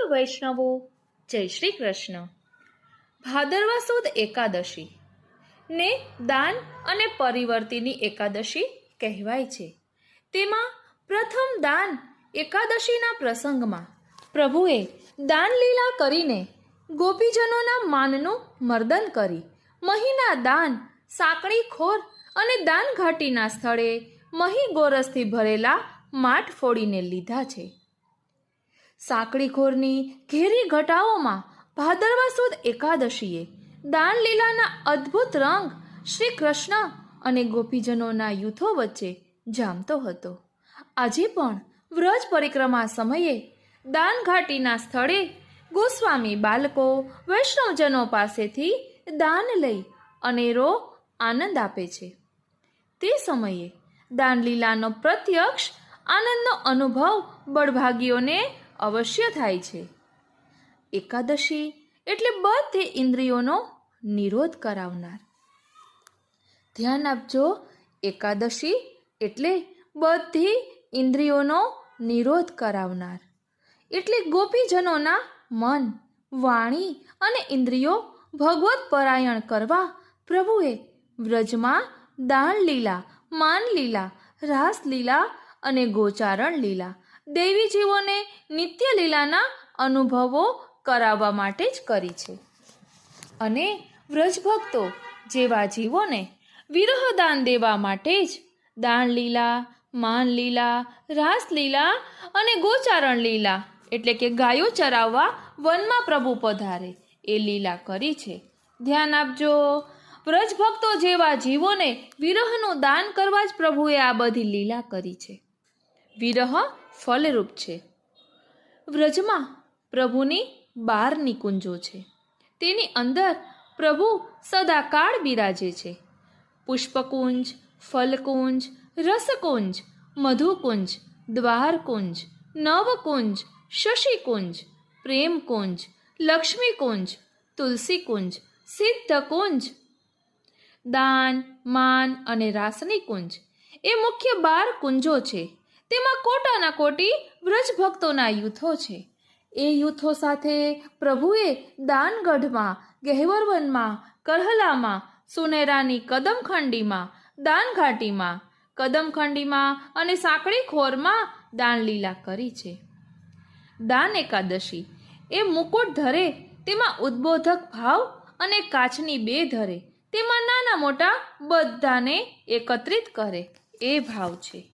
પ્રિય વૈષ્ણવો, જય શ્રી કૃષ્ણ. ભાદરવા સુદ એકાદશી. ને દાન અને પરિવર્તિની એકાદશી કહેવાય છે. તેમાં પ્રથમ દાન એકાદશીના પ્રસંગમાં પ્રભુએ દાન લીલા કરીને ગોપીજનોના માનનું મર્દન કરી, મહીના દાન, સાંકળી ખોર અને દાન ઘાટીના સ્થળે મહી ગોરસથી ભરેલા માટ ફોડીને લીધા છે. સાંકળી ખોરની ઘેરી ઘટાઓમાં ભાદરવા સુદ એકાદશીએ દાન લીલાના અદ્ભુત રંગ શ્રી કૃષ્ણ અને ગોપીજનોના યુથો વચ્ચે જામતો હતો. આજે પણ વ્રજ પરિક્રમા સમયે દાન ઘાટીના સ્થળે ગોસ્વામી બાળકો વૈષ્ણવજનો પાસેથી દાન લઈ અનેરો આનંદ આપે છે. તે સમયે દાનલીલાનો પ્રત્યક્ષ આનંદનો અનુભવ બળભાગીઓને અવશ્ય થાય છે. એકાદશી એટલે બધી ઇન્દ્રિયોનો નિરોધ કરાવનાર. ધ્યાન આપજો, એકાદશી એટલે બધી ઇન્દ્રિયોનો નિરોધ કરાવનાર. એટલે ગોપીજનોના મન, વાણી અને ઇન્દ્રિયો ભગવત પરાયણ કરવા પ્રભુએ વ્રજમાં દાન લીલા માન લીલા રાસ લીલા અને ગોચારણ લીલા દેવી જીવોને નિત્ય લીલાના અનુભવો કરાવવા માટે જ કરી છે. અને વ્રજભક્તો જેવા જીવોને વિરહદાન દેવા માટે જ દાન લીલા માન લીલા રાસ અને ગોચારણ લીલા એટલે કે ગાયો ચરાવવા વનમાં પ્રભુ પધારે એ લીલા કરી છે. ધ્યાન આપજો, વ્રજભક્તો જેવા જીવોને વિરહનું દાન કરવા જ પ્રભુએ આ બધી લીલા કરી છે. વિરહ ફલરૂપ છે. વ્રજમાં પ્રભુની બાર નિકુંજો છે. તેની અંદર પ્રભુ સદાકાળ બિરાજે છે. પુષ્પકુંજ, ફલકુંજ, રસકુંજ, મધુકુંજ, દ્વારકુંજ, નવકુંજ, શશિકુંજ, પ્રેમકુંજ, લક્ષ્મીકુંજ, તુલસીકુંજ, સિદ્ધકુંજ, દાન, માન અને રાસની કુંજ એ મુખ્ય બાર કુંજો છે. તેમાં કોટાના કોટી વ્રજભક્તોના યુથો છે. એ યુથો સાથે પ્રભુએ દાનગઢમાં, ગહેવરવનમાં, કરહલામાં, સુનેરાની કદમખંડીમાં, દાનઘાટીમાં, કદમખંડીમાં અને સાંકળીખોરમાં દાનલીલા કરી છે. દાન એકાદશી એ મુકુટ ધરે, તેમાં ઉદ્બોધક ભાવ અને કાચની બે ધરે, તેમાં નાના મોટા બધાને એકત્રિત કરે. એ ભાવ છે.